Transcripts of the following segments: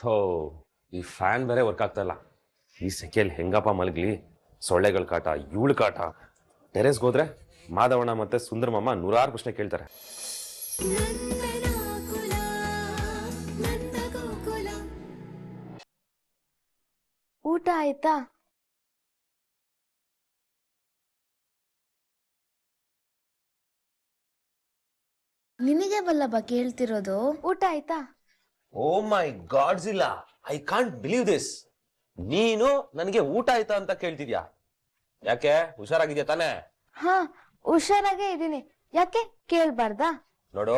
ಥೋ ಈ ಫ್ಯಾನ್ ಬೇರೆ ವರ್ಕ್ ಆಗ್ತಾ ಇಲ್ಲ. ಈ ಸೆಕೆಯಲ್ಲಿ ಹೆಂಗಪ್ಪ ಮಲಗಲಿ? ಸೊಳ್ಳೆಗಳ ಕಾಟ, ಇವಳು ಕಾಟ. ಟೆರೆಸ್ಗೆ ಹೋದ್ರೆ ಮಾಧವಣ್ಣ ಮತ್ತೆ ಸುಂದರಮಮ್ಮ ನೂರಾರು ಪ್ರಶ್ನೆ ಕೇಳ್ತಾರೆ. ಊಟ ಆಯ್ತಾ? ನಿನಗೆ ಬಲ್ಲಬ್ಬ ಕೇಳ್ತಿರೋದು? ಊಟ ಆಯ್ತಾ? ಓ ಮೈ ಗಾಡ್ಸ್ ಇಲ್ಲ ಐ ಕಾಂಟ್ ಬಿಲೀವ್ ದಿಸ್ ನೀನು ನನಗೆ ಊಟ ಆಯ್ತಾ ಅಂತ ಕೇಳ್ತಿದ್ಯಾ? ಯಾಕೆ? ಹುಷಾರಾಗಿದ್ಯಾ ತಾನೇ? ಹಾ ಹುಷಾರಾಗೇ ಇದೀನಿ ಯಾಕೆ? ಕೇಳ್ಬಾರ್ದಾ? ನೋಡು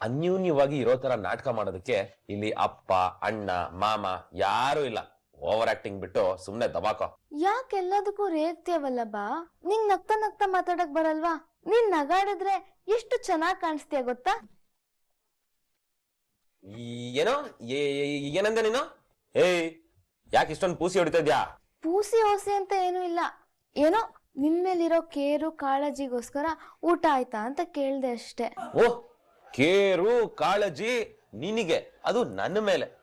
ಅನ್ಯೂನ್ಯವಾಗಿ ಇರೋ ತರ ನಾಟಕ ಮಾಡೋದಕ್ಕೆ ಇಲ್ಲಿ ಅಪ್ಪ ಅಣ್ಣ ಮಾಮ ಯಾರು ಇಲ್ಲ. ಓವರ್ ಆಕ್ಟಿಂಗ್ ಬಿಟ್ಟು ಸುಮ್ನೆ ದಬಾಕೋ. ಯಾಕೆಲ್ಲದಕ್ಕೂ ರೇಗ್ತೀಯವಲ್ಲಬ್ಬ? ನಿಂಗ್ ನಗ್ತಾ ನಗ್ತಾ ಮಾತಾಡಕ್ ಬರಲ್ವಾ? ನೀನ್ ನಗಾಡಿದ್ರೆ ಎಷ್ಟು ಚೆನ್ನಾಗ್ ಕಾಣಿಸ್ತೀಯ ಗೊತ್ತಾ? ಏನೋ? ಏನಂದ ನೀನು? ಏಯ್ ಯಾಕೆ ಇಷ್ಟೊಂದು ಪೂಸಿ ಹೊಡಿತಾ ಇದ್ಯಾ? ಪೂಸಿ ಓಸಿ ಅಂತ ಏನೂ ಇಲ್ಲ. ಏನೋ ನಿನ್ ಮೇಲಿರೋ ಕೇರು ಕಾಳಜಿಗೋಸ್ಕರ ಊಟ ಆಯ್ತಾ ಅಂತ ಕೇಳ್ದೆ ಅಷ್ಟೇ. ಓಹ್ ಕೇರು ಕಾಳಜಿ ನಿನಗೆ ಅದು ನನ್ನ ಮೇಲೆ.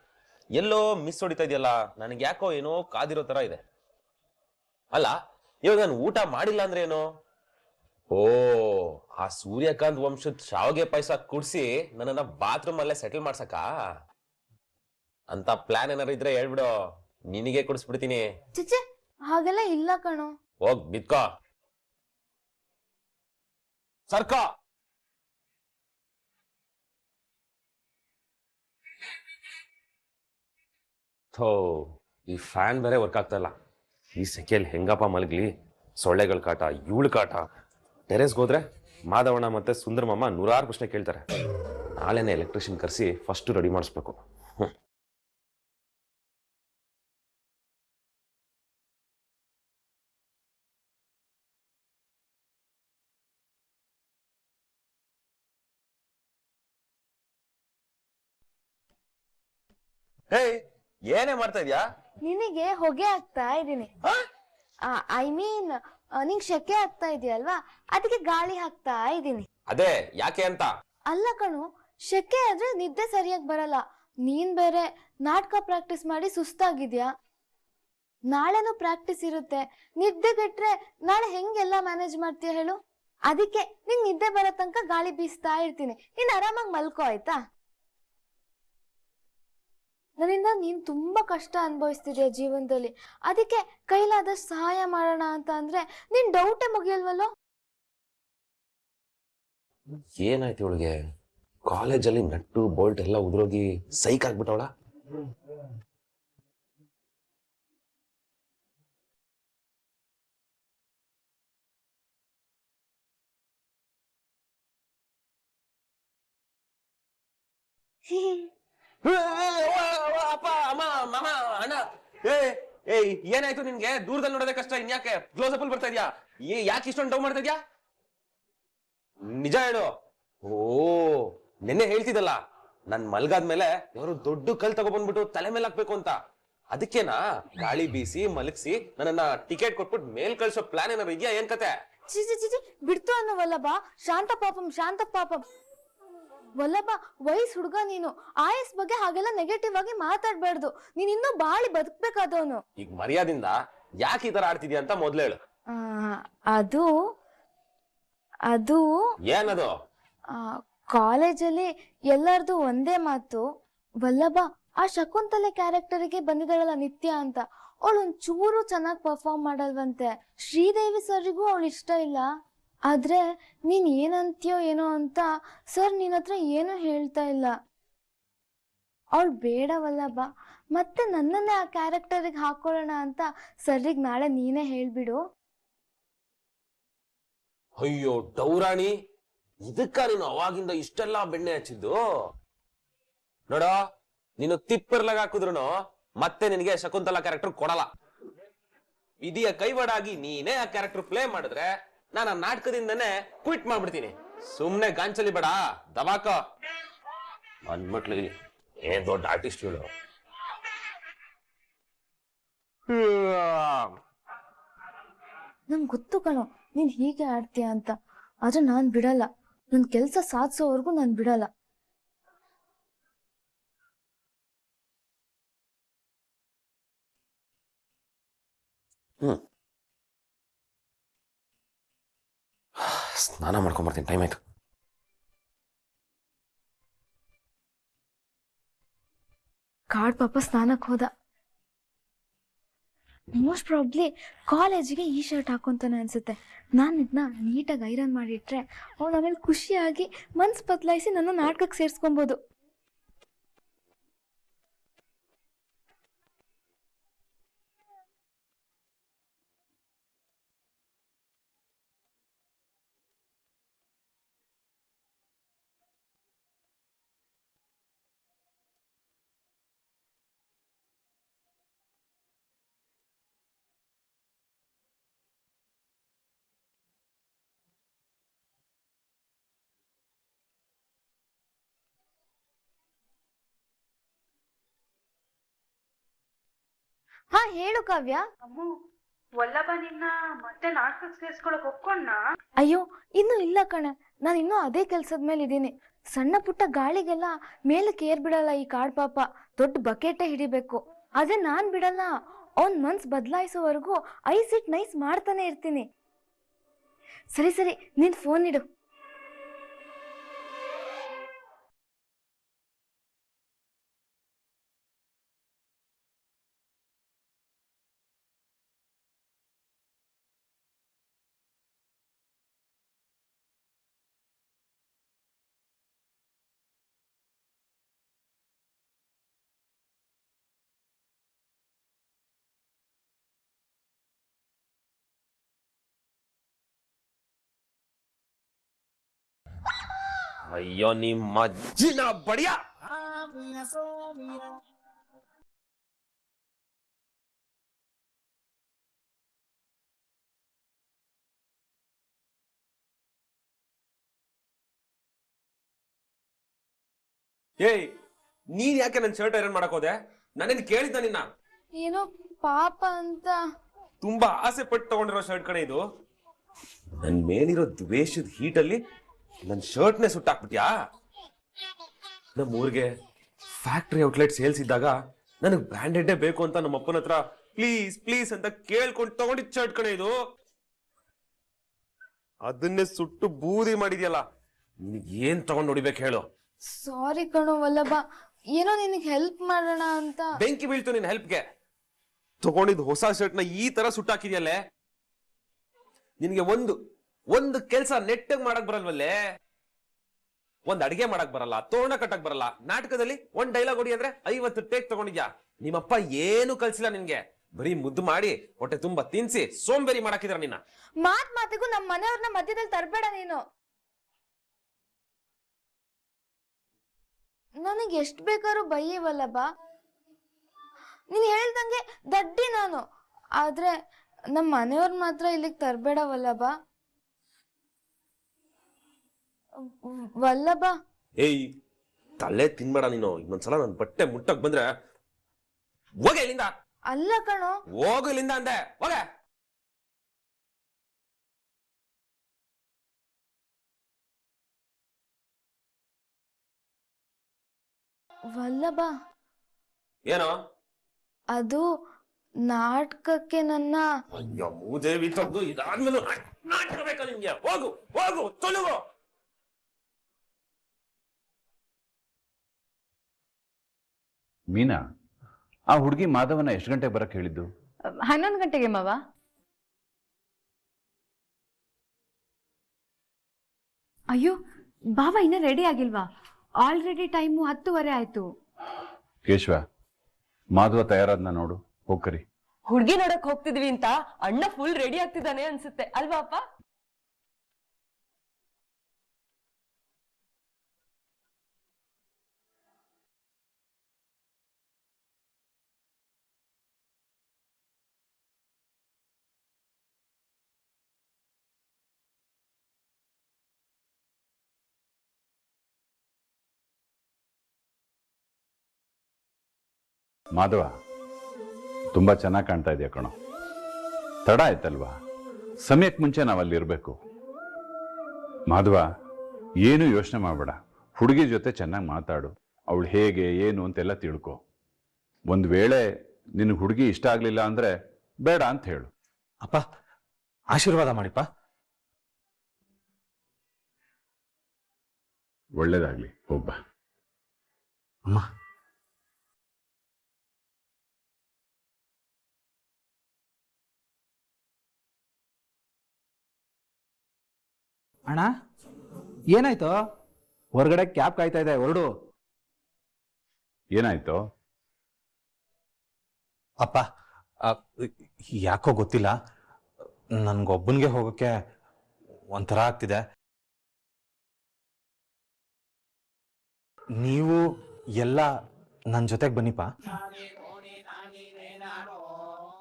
ಎಲ್ಲೋ ಮಿಸ್ ಹೊಡಿತಾ ಇದೆಯಲ್ಲ ನನಗೆ ಯಾಕೋ ಏನೋ ಕಾದಿರೋ ತರ ಇದೆ. ಅಲ್ಲ ಇವಾಗ ನಾನು ಊಟ ಮಾಡಿಲ್ಲ ಅಂದ್ರೆ ಏನು? ಓ ಆ ಸೂರ್ಯಕಾಂತ್ ವಂಶದ ಶಾವಿಗೆ ಪಾಯಸ ಕುಡ್ಸಿ ನನ್ನನ್ನ ಬಾತ್ರೂಮ್ ಅಲ್ಲೇ ಸೆಟಲ್ ಮಾಡ್ಸಕ ಅಂತ ಪ್ಲಾನ್ ಏನಾರು ಇದ್ರೆ ಹೇಳ್ಬಿಡು. ನಿನಗೆ ಕುಡಿಸ್ಬಿಡ್ತೀನಿ. ಚಿಚೆ ಹಾಗೆಲ್ಲ ಇಲ್ಲ ಕಣೋ. ಹೋಗ್ ಬಿತ್ಕೋ ಸರ್ಕ. ಥೋ ಈ ಫ್ಯಾನ್ ಬೇರೆ ವರ್ಕ್ ಆಗ್ತಾ ಇಲ್ಲ. ಈ ಸೆಕೆಯಲ್ಲಿ ಹೆಂಗಪ್ಪ ಮಲಗ್ಲಿ? ಸೊಳ್ಳೆಗಳ ಕಾಟ ಇವಳು ಕಾಟ. ಟೆರೆಸ್ಗೆ ಹೋದ್ರೆ ಮಾಧವಣ್ಣ ಮತ್ತೆ ಸುಂದರಮಾಮ ನೂರಾರು ಪ್ರಶ್ನೆ ಕೇಳ್ತಾರೆ. ನಾಳೆನೇ ಎಲೆಕ್ಟ್ರಿಷಿಯನ್ ಕರೆಸಿ ಫಸ್ಟ್ ರೆಡಿ ಮಾಡಿಸ್ಬೇಕು. ಏನೇ ಮಾಡ್ತಾ ಇದ್ಯಾ? ನಿನಗೆ ಹೊಗೆ ಆಗ್ತಾ ಇದೀನಿ ಐ ಮೀನ್ ನಿಂಗ್ ಶೆಕೆ ಆಗ್ತಾ ಇದೆಯಲ್ವಾ? ಅದಕ್ಕೆ ಗಾಳಿ ಹಾಕ್ತಾ ಇದೀನಿ ಅದೇ ಯಾಕೆ ಅಂತ? ಅಲ್ಲ ಕಣು ಶೆಕೆ ಆದ್ರೆ ನಿದ್ದೆ ಸರಿಯಾಗಿ ಬರಲ್ಲ. ನೀನ್ ಬೇರೆ ನಾಟಕ ಪ್ರಾಕ್ಟೀಸ್ ಮಾಡಿ ಸುಸ್ತಾಗಿದ್ಯಾ? ನಾಳೆನೂ ಪ್ರಾಕ್ಟೀಸ್ ಇರುತ್ತೆ. ನಿದ್ದೆ ಬಿಟ್ರೆ ನಾಳೆ ಹೆಂಗೆಲ್ಲ ಮ್ಯಾನೇಜ್ ಮಾಡ್ತೀಯ ಹೇಳು? ಅದಕ್ಕೆ ನಿಂಗ್ ನಿದ್ದೆ ಬರೋ ತನಕ ಗಾಳಿ ಬೀಸ್ತಾ ಇರ್ತೀನಿ. ನೀನ್ ಆರಾಮಾಗಿ ಮಲ್ಕೋ ಆಯ್ತಾ? ನನ್ನಿಂದ ನೀನ್ ತುಂಬಾ ಕಷ್ಟ ಅನುಭವಿಸ್ತಿದ್ಯಾ ಜೀವನದಲ್ಲಿ? ಅದಕ್ಕೆ ಕೈಲಾದ ಸಹಾಯ ಮಾಡೋಣ ಅಂತ ಅಂದ್ರೆ ನಿನ್ ಡೌಟೇ ಮುಗಿಯಲ್ವಲ್ಲೋ? ಏನಾಯ್ತು ಇವಳಿಗೆ? ಕಾಲೇಜಲ್ಲಿ ನಟ್ಟು ಬೋಲ್ಟ್ ಎಲ್ಲ ಉದುರೋಗಿ ಸೈಕ್ ಆಗ್ಬಿಟ್ಟವಳ? ಅಪ್ಪ ಅಮ್ಮ ಮಾಮ ಅಣ್ಣ ಏ ಏಯ್ ಏನಾಯ್ತು ನಿನ್ಗೆ? ದೂರದಲ್ಲಿ ನೋಡೋದೇ ಕಷ್ಟ, ಇನ್ಯಾಕೆ? ಕ್ಲೋಸ್ ಅಪ್ ಬರ್ತಾ ಇದ್ಯಾ? ಏ, ಯಾಕೆ ಇಷ್ಟೊಂದು ಡೌ ಮಾಡ್ತಾ ಇದ್ಯಾ? ನಿಜ ಹೇಳು. ಓ, ನಿನ್ನೆ ಹೇಳ್ತಿದ್ದಲ್ಲ, ನನ್ ಮಲ್ಗಾದ್ಮೇಲೆ ಯಾರು ದೊಡ್ಡ ಕಲ್ ತಗೊಬಂದ್ಬಿಟ್ಟು ತಲೆ ಮೇಲೆ ಹಾಕ್ಬೇಕು ಅಂತ. ಅದಕ್ಕೇನಾ? ಗಾಳಿ ಬೀಸಿ, ಮಲಗಿಸಿ, ನನ್ನನ್ನ ಟಿಕೆಟ್ ಕೊಟ್ಬಿಟ್ಟು ಮೇಲ್ ಕಳ್ಸೋ ಪ್ಲಾನ್ ಏನಾರು ಇದೆಯಾ ಏನ್ ಕತೆ? ಬಿಡ್ತು ಅನ್ನೋವಲ್ಲ ಬಾ ಶಾಂತ ಪಾಪಂ ಶಾಂತ ಪಾಪಂ. ವಲ್ಲಭ ವಯಸ್ ಹುಡುಗ ನೀನು. ಆಯಸ್ ಬಗ್ಗೆ ಹಾಗೆಲ್ಲ ನೆಗೆಟಿವ್ ಆಗಿ ಮಾತಾಡ್ಬಾರ್ದು. ನೀನ್ ಇನ್ನೂ ಬಾಳಿ ಬದುಕ್ಬೇಕಾದವನು. ಈಗ ಮರ್ಯಾದಿಂದ ಯಾಕೆ ಈ ತರ ಆಡ್ತಿದ್ಯಾ ಅಂತ ಮೊದ್ಲು ಹೇಳು. ಅದು ಅದು ಏನದು? ಕಾಲೇಜಲ್ಲಿ ಎಲ್ಲರದು ಒಂದೇ ಮಾತು. ವಲ್ಲಭ ಆ ಶಕುಂತಲೆ ಕ್ಯಾರೆಕ್ಟರ್ಗೆ ಬಂದಿದ್ದಾಳಲ್ಲ ನಿತ್ಯ ಅಂತ. ಅವಳು ಒಂಚೂರು ಚೆನ್ನಾಗಿ ಪರ್ಫಾರ್ಮ್ ಮಾಡಲ್ವಂತೆ. ಶ್ರೀದೇವಿ ಸರ್ಗೂ ಅವಳು ಇಷ್ಟ ಇಲ್ಲ. ಆದ್ರೆ ನೀನ್ ಏನಂತೀಯೋ ಏನೋ ಅಂತ ಸರ್ ನಿನ್ನ ಹತ್ರ ಏನೂ ಹೇಳ್ತಾ ಇಲ್ಲ. ಅವ್ಳು ಬೇಡವಲ್ಲ ಬಾ, ಮತ್ತೆ ನನ್ನನ್ನೇ ಆ ಕ್ಯಾರೆಕ್ಟರಿಗೆ ಹಾಕೊಳ್ಳೋಣ ಅಂತ ಸರ್ರಿಗೆ ನಾಳೆ ನೀನೇ ಹೇಳ್ಬಿಡು. ಅಯ್ಯೋ ಡೌರಾಣಿ, ಇದಕ್ಕ ನೀನು ಅವಾಗಿಂದ ಇಷ್ಟೆಲ್ಲ ಬೆಣ್ಣೆ ಹಚ್ಚಿದ್ದು? ನೋಡ, ನೀನು ತಿಪ್ಪರ್ಲಾಗ ಹಾಕಿದ್ರು ಮತ್ತೆ ನಿನಗೆ ಶಕುಂತಲಾ ಕ್ಯಾರೆಕ್ಟರ್ ಕೊಡಲ್ಲ. ಇದೀಯ ಕೈವಾಡಾಗಿ ನೀನೇ ಆ ಕ್ಯಾರೆಕ್ಟರ್ ಪ್ಲೇ ಮಾಡಿದ್ರೆ ನಾನು ಆ ನಾಟಕದಿಂದನೇ ಕ್ವಿಟ್ ಮಾಡ್ಬಿಡ್ತೀನಿ. ಸುಮ್ನೆ ಗಾಂಚಲಿ ಬೇಡ ದಬಾಕ. ಅಂದ್ಬಿಟ್ಲಿ ಏನ್ ದೊಡ್ಡ ಆರ್ಟಿಸ್ಟ್ ಹೇಳು ನಂಗೆ ಗೊತ್ತು ಕಣೋ ನೀನ್ ಹೀಗೆ ಆಡ್ತೀಯ ಅಂತ. ಆದ್ರೆ ನಾನ್ ಬಿಡಲ್ಲ. ನನ್ ಕೆಲ್ಸ ಸಾಧಿಸೋವರೆಗೂ ನಾನ್ ಬಿಡಲ್ಲ. ಹ್ಮ್. ಸ್ನಾನ ಮಾಡ್ಕೊಂಬರ್ತೀನಿ ಟೈಮ್ ಆಯ್ತು. ಕಾಡ್ ಪಾಪ ಸ್ನಾನಕ್ಕೆ ಹೋದ. ಮೋಸ್ಟ್ ಪ್ರಾಬ್ಲಿ ಕಾಲೇಜಿಗೆ ಈ ಶರ್ಟ್ ಹಾಕೊಂತಾನೆ ಅನ್ಸುತ್ತೆ. ನಾನು ಇದನ್ನ ನೀಟಾಗಿ ಐರನ್ ಮಾಡಿಟ್ರೆ, ಅವನು ಆಮೇಲೆ ಖುಷಿಯಾಗಿ ಮನ್ಸು ಬದಲಾಯಿಸಿ ನನ್ನ ನಾಟಕಕ್ಕೆ ಸೇರಿಸ್ಕೊಬೋದು. ಹಾ ಹೇಳು ಕಾವ್ಯ. ಅಮ್ಮು ವಲ್ಲಭ ನಿನ್ನ ಮತ್ತೆ ನಾಟಕಕ್ಕೆ ಸೇರಿಸ್ಕೊಳಕ್ ಒಪ್ಕೊಂಡ ಅಯ್ಯೋ ಇನ್ನು ಇಲ್ಲ ಕಣ. ನಾನು ಇನ್ನೂ ಅದೇ ಕೆಲ್ಸದ ಮೇಲೆ ಇದ್ದೀನಿ ಸಣ್ಣ ಪುಟ್ಟ ಗಾಳಿಗೆಲ್ಲ ಮೇಲಕ್ಕೆ ಏರ್ ಬಿಡಲ್ಲ ಈ ಕಾಡ್ ಪಾಪ. ದೊಡ್ಡ ಬಕೆಟೇ ಹಿಡಿಬೇಕು. ಆದ್ರೆ ನಾನ್ ಬಿಡಲ್ಲ. ಅವ್ನ್ ಮನ್ಸ್ ಬದಲಾಯಿಸೋವರೆಗೂ ಐ ಸಿಟ್ ನೈಸ್ ಮಾಡ್ತಾನೆ ಇರ್ತೀನಿ. ಸರಿ ಸರಿ ನಿನ್ ಫೋನ್ ಇಡು. ಅಯ್ಯೋ ನಿಮ್ಮ ಅಜ್ಜಿನ ಬಡಿಯ. ಏಯ್ ನೀನ್ ಯಾಕೆ ನನ್ ಶರ್ಟ್ ಐರನ್ ಮಾಡಕ್ ಹೋದೆ? ನಾನೇನ್ ಕೇಳಿದ್ದ ನಿನ್ನ? ಏನೋ ಪಾಪ ಅಂತ. ತುಂಬಾ ಆಸೆ ಪಟ್ಟು ತಗೊಂಡಿರೋ ಶರ್ಟ್ ಕಡೆ ಇದು. ನನ್ ಮೇಲಿರೋ ದ್ವೇಷದ ಹೀಟಲ್ಲಿ ನನ್ ಶರ್ಟ್ನೇ ಸುಟ್ಟಾಕ್ಬಿಟ್ಯಾ? ನಮ್ಮ ಊರಿಗೆ ಫ್ಯಾಕ್ಟ್ರಿ ಔಟ್ಲೆಟ್ ಸೇಲ್ಸ್ ಇದ್ದಾಗ ನನಗೆ ಬ್ರ್ಯಾಂಡೆಡ್ಡೇ ಬೇಕು ಅಂತ ನಮ್ಮ ಅಪ್ಪನ ಹತ್ರ ಪ್ಲೀಸ್ ಪ್ಲೀಸ್ ಅಂತ ಕೇಳ್ಕೊಂಡು ತಗೊಂಡಿದ್ ಶರ್ಟ್ ಕಣೆ ಇದು. ಅದನ್ನೇ ಸುಟ್ಟು ಬೂದಿ ಮಾಡಿದ್ಯಲ್ಲ ನಿನಗೆ ಏನ್ ತಗೊಂಡ್ ನೋಡಿಬೇಕು ಹೇಳು. ಸಾರಿ ಕಣೋ ವಲ್ಲಭ ಏನೋ ನಿನಗೆ ಹೆಲ್ಪ್ ಮಾಡೋಣ ಅಂತ. ಬೆಂಕಿ ಬೀಳ್ತು ನಿನ್ ಹೆಲ್ಪ್ಗೆ ತಗೊಂಡಿದ್ ಹೊಸ ಶರ್ಟ್ನ ಈ ತರ ಸುಟ್ಟಾಕಿದ್ಯಲ್ಲೇ? ನಿನಗೆ ಒಂದು ಒಂದು ಕೆಲಸ ನೆಟ್ಟಗ್ ಮಾಡಕ್ ಬರಲ್ವಲ್ಲೇ? ಒಂದ್ ಅಡಿಗೆ ಮಾಡಕ್ ಬರಲ್ಲ, ತೋರಣ ಕಟ್ಟಕ್ ಬರಲ್ಲ. ನಾಟಕದಲ್ಲಿ ಒಂದ್ ಡೈಲಾಗ್ ಹೊಡಿ ಅಂದ್ರೆ ಐವತ್ತು ಟೇಕ್ ತಗೊಂಡಿದ್ಯಾ? ನಿಮ್ಮಪ್ಪ ಏನು ಕಲ್ಸಿಲ್ಲ ನಿನ್ಗೆ? ಬರೀ ಮುದ್ದು ಮಾಡಿ, ಹೊಟ್ಟೆ ತುಂಬಾ ತಿನ್ಸಿ, ಸೋಂಬೇರಿ ಮಾಡಾಕಿದ್ರ ನಿನ್ನ. ಮಾತ್ ಮಾತಿಗೂ ನಮ್ಮ ಮನೆಯವ್ರನ್ನ ಮಧ್ಯದಲ್ಲಿ ತರಬೇಡ ನೀನು. ನನಗೆ ಎಷ್ಟು ಬೇಕಾದ್ರೂ ಬಾ ನೀನು ಹೇಳ್ದಂಗೆ ದಡ್ಡಿ ನಾನು. ಆದ್ರೆ ನಮ್ಮ ಮನೆಯವ್ರ ಮಾತ್ರ ಇಲ್ಲಿಗೆ ತರಬೇಡ ವಲ್ಲಭ ವಲ್ಲಭ. ಏಯ್ ತಲೆ ತಿನ್ಬೇಡ ನೀನು. ಇನ್ನೊಂದ್ಸಲ ನನ್ ಬಟ್ಟೆ ಮುಟ್ಟಕ್ ಬಂದ್ರೆ ಹೋಗ ಇಲ್ಲಿಂದ. ಅಲ್ಲ ಕಣೋ. ಹೋಗು ಇಲ್ಲಿಂದ ಅಂದೆ. ಹೋಗೆ. ವಲ್ಲಭ. ಏನೋ? ಅದು ನಾಟಕಕ್ಕೆ ನನ್ನ ಅಯ್ಯೋ ಮೂದೇವಿ ತಂದು ಇದಾದ್ಮೇಲೆ ನಾಟಕ ಬೇಕಾ ನಿಮ್ಗೆ? ಹೋಗು ಹೋಗು ತೊಲಗು. ಮೀನಾ ಆ ಹುಡುಗಿ ಮಾಧವನ ಎಷ್ಟು ಗಂಟೆಗೆ ಬರಕ್ ಹೇಳಿದ್ದು? ಹನ್ನೊಂದು ಗಂಟೆಗೆ ಮಾವ. ಅಯ್ಯೋ ಬಾವ ಇನ್ನ ರೆಡಿ ಆಗಿಲ್ವಾ? ಆಲ್ರೆಡಿ ಟೈಮು ಹತ್ತುವರೆ ಆಯ್ತು. ಕೇಶವ ಮಾಧವ ತಯಾರಾದ್ನ ನೋಡು ಹೋಗ್ಕರಿ ಹುಡ್ಗಿ ನೋಡಕ್ ಹೋಗ್ತಿದ್ವಿ ಅಂತ ಅಣ್ಣ ಫುಲ್ ರೆಡಿ ಆಗ್ತಿದ್ದಾನೆ ಅನ್ಸುತ್ತೆ. ಅಲ್ವಾ ಅಪ್ಪ? ಮಾಧವ ತುಂಬಾ ಚೆನ್ನಾಗಿ ಕಾಣ್ತಾ ಇದೆಯಾ ಕಣೋ. ತಡ ಆಯ್ತಲ್ವಾ? ಸಮಯಕ್ಕೆ ಮುಂಚೆ ನಾವಲ್ಲಿ ಇರಬೇಕು. ಮಾಧವ ಏನು ಯೋಚನೆ ಮಾಡಬೇಡ. ಹುಡುಗಿ ಜೊತೆ ಚೆನ್ನಾಗಿ ಮಾತಾಡು. ಅವಳು ಹೇಗೆ ಏನು ಅಂತೆಲ್ಲ ತಿಳ್ಕೊ. ಒಂದು ವೇಳೆ ನಿನ್ನ ಹುಡುಗಿ ಇಷ್ಟ ಆಗಲಿಲ್ಲ ಅಂದ್ರೆ ಬೇಡ ಅಂತ ಹೇಳು. ಅಪ್ಪ ಆಶೀರ್ವಾದ ಮಾಡಿಪ್ಪ. ಒಳ್ಳೇದಾಗ್ಲಿ ಒಬ್ಬ ಅಮ್ಮ. ಅಣ್ಣ ಏನಾಯ್ತು? ಹೊರಗಡೆ ಕ್ಯಾಬ್ ಕಾಯ್ತಾ ಇದೆ ಹೊರಡು. ಏನಾಯ್ತು? ಅಪ್ಪ ಆ, ಯಾಕೋ ಗೊತ್ತಿಲ್ಲ. ನನ್ಗೊಬ್ಬನಿಗೆ ಹೋಗೋಕ್ಕೆ ಒಂಥರ ಆಗ್ತಿದೆ. ನೀವು ಎಲ್ಲ ನನ್ನ ಜೊತೆಗೆ ಬನ್ನಿಪ್ಪ.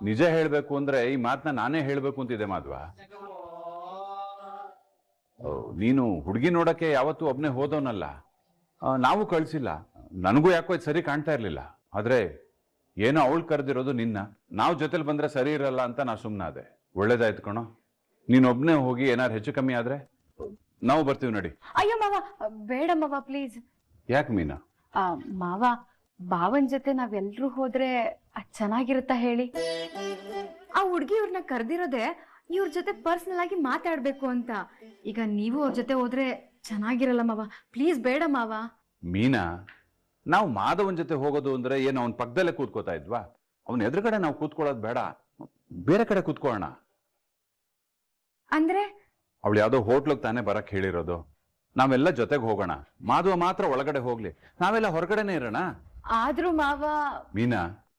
ನಿಜ ಹೇಳ್ಬೇಕು ಅಂದ್ರೆ ಈ ಮಾತನ್ನ ನಾನೇ ಹೇಳ್ಬೇಕು ಅಂತಿದೆ ಮಾಧ್ವ. ನೀನು ಹುಡುಗಿ ನೋಡಕ್ಕೆ ಯಾವತ್ತೂ ಒಬ್ಬನೇ ಹೋದವನಲ್ಲ. ನಾವು ಕಳಿಸಿಲ್ಲ. ನನಗೂ ಯಾಕೋ ಇದು ಸರಿ ಕಾಣ್ತಾ ಇರಲಿಲ್ಲ. ಆದರೆ ಏನೋ ಅವಳು ಕರೆದಿರೋದು ನಿನ್ನ. ನಾವು ಜೊತೆಲಿ ಬಂದರೆ ಸರಿ ಇರಲ್ಲ ಅಂತ ನಾ ಸುಮ್ಮನಾದೆ ಒಳ್ಳೇದಾಯ್ತು ಕಣೋ. ನೀನು ಒಬ್ನೇ ಹೋಗಿ ಏನಾದ್ರು ಹೆಚ್ಚು ಕಮ್ಮಿ ಆದರೆ? ನಾವು ಬರ್ತೀವಿ ನಡಿ. ಅಯ್ಯೋ ಮಾವ ಬೇಡ ಮಾವ ಪ್ಲೀಸ್ ಯಾಕೆ ಮೀನಾ? ಮಾವ ಭಾವನ್ ಜೊತೆ ನಾವೆಲ್ಲರೂ ಹೋದರೆ ಅದ್ ಚೆನ್ನಾಗಿರುತ್ತಾ ಹೇಳಿ? ಆ ಹುಡ್ಗಿ ಇವ್ರನ್ನ ಕರೆದಿರೋದೆ ಇವ್ರ ಜೊತೆ ಪರ್ಸನಲ್ ಆಗಿ ಮಾತಾಡ್ಬೇಕು ಅಂತ. ಈಗ ನೀವು ಅವ್ರ ಜೊತೆ ಹೋದ್ರೆ ಚೆನ್ನಾಗಿರಲ್ಲ ಮಾವ. ಪ್ಲೀಸ್ ಬೇಡ ಮಾವ. ಮೀನಾ ನಾವು ಮಾಧವನ್ ಜೊತೆ ಹೋಗೋದು ಅಂದ್ರೆ ಏನು ಅವನ ಪಕ್ಕದಲ್ಲೇ ಕೂತ್ಕೋತಾ ಇದ್ವಾ? ಅವನ ಎದುರುಗಡೆ ನಾವು ಕೂತ್ಕೊಳ್ಳೋದು ಬೇಡ. ಬೇರೆ ಕಡೆ ಕೂತ್ಕೊಳ್ಳೋಣ. ಅಂದ್ರೆ? ಅವಳು ಯಾವುದೋ ಹೋಟ್ಲಿಗೆ ತಾನೇ ಬರಕ್ ಹೇಳಿರೋದು. ನಾವೆಲ್ಲ ಜೊತೆಗೆ ಹೋಗೋಣ. ಮಾಧವ ಮಾತ್ರ ಒಳಗಡೆ ಹೋಗ್ಲಿ. ನಾವೆಲ್ಲ ಹೊರಗಡೆನೆ ಇರೋಣ? ಆದ್ರೂ ಮಾವ. ಮೀನಾ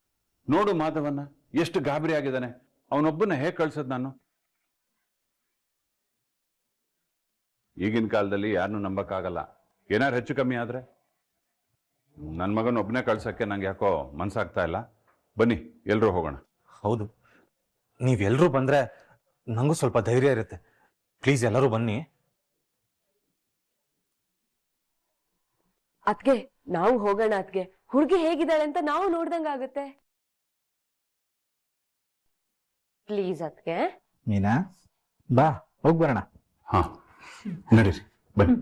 ನೋಡು ಮಾಧವನ್ನ. ಎಷ್ಟು ಗಾಬರಿ ಆಗಿದ್ದಾನೆ. ಅವನೊಬ್ಬನ ಹೇಗೆ ಕಳ್ಸದ್ ನಾನು? ಈಗಿನ ಕಾಲದಲ್ಲಿ ಯಾರನ್ನೂ ನಂಬಕ್ಕಾಗಲ್ಲ. ಏನಾರು ಹೆಚ್ಚು ಕಮ್ಮಿ ಆದ್ರೆ? ನನ್ನ ಮಗನ ಒಬ್ಬನೇ ಕಳ್ಸಕ್ಕೆ ನಂಗೆ ಯಾಕೋ ಮನ್ಸಾಗ್ತಾ ಇಲ್ಲ. ಬನ್ನಿ ಎಲ್ಲರೂ ಹೋಗೋಣ. ಹೌದು. ನೀವೆಲ್ಲರೂ ಬಂದ್ರೆ ನನಗೂ ಸ್ವಲ್ಪ ಧೈರ್ಯ ಇರುತ್ತೆ. ಪ್ಲೀಸ್ ಎಲ್ಲರೂ ಬನ್ನಿ. ಅದ್ಗೆ ನಾವು ಹೋಗೋಣ ಅದ್ಗೆ. ಹುಡುಗಿ ಹೇಗಿದ್ದಾಳೆ ಅಂತ ನಾವು ನೋಡ್ದಂಗ ಪ್ಲೀಸ್ ಅದಕ್ಕೆ ಮೀನಾ ಬಾ ಹೋಗ್ಬರೋಣ ಹಾ ನಡೀರಿ ಬನ್ನಿ.